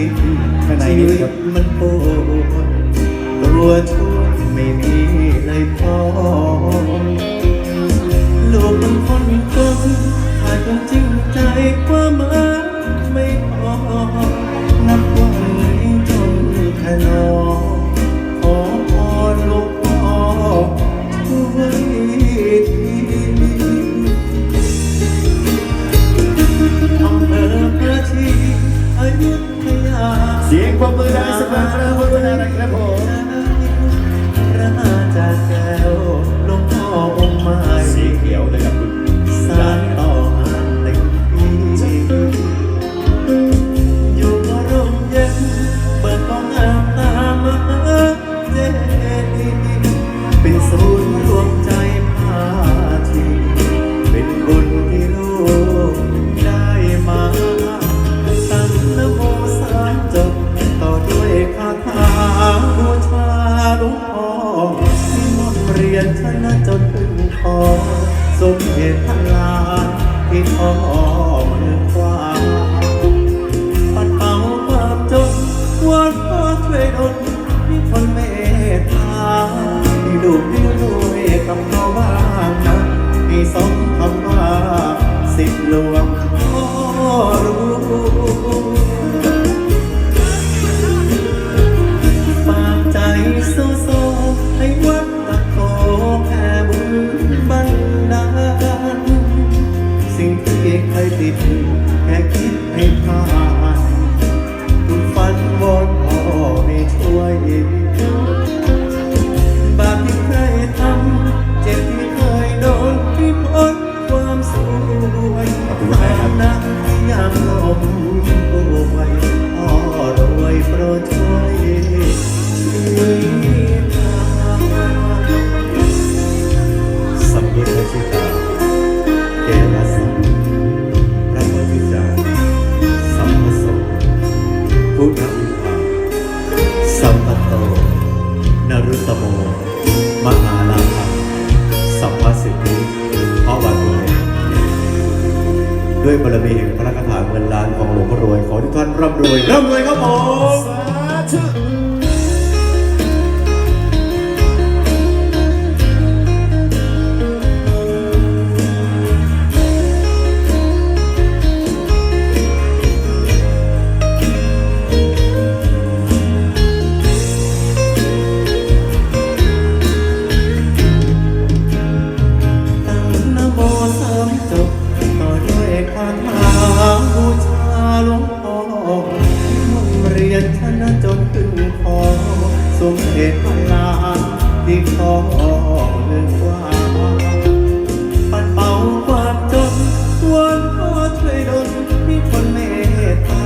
ติดชีวิตมันปวดตัวทุ the มหาลาภสัพพสิทธิเพราะวันรวยด้วยบารมีแห่งพระคาถาเงินล้านของหลวงพ่อรวย ขอทุกท่านร่ำรวยร่ำรวยครับผม ที่ขอเลือกว่าปัดเป่าความจนวันพอช่วยดนมีคนเมตตา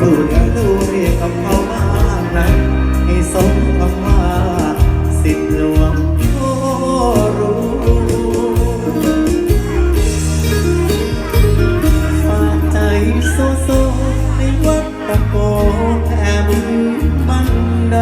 ดูแลดูเรียกกับเขาบ้างนะให้สมคำว่าสิทธิ์หลวงพ่อรู้ฝากใจโซโซในวัดตะโกแอมบันได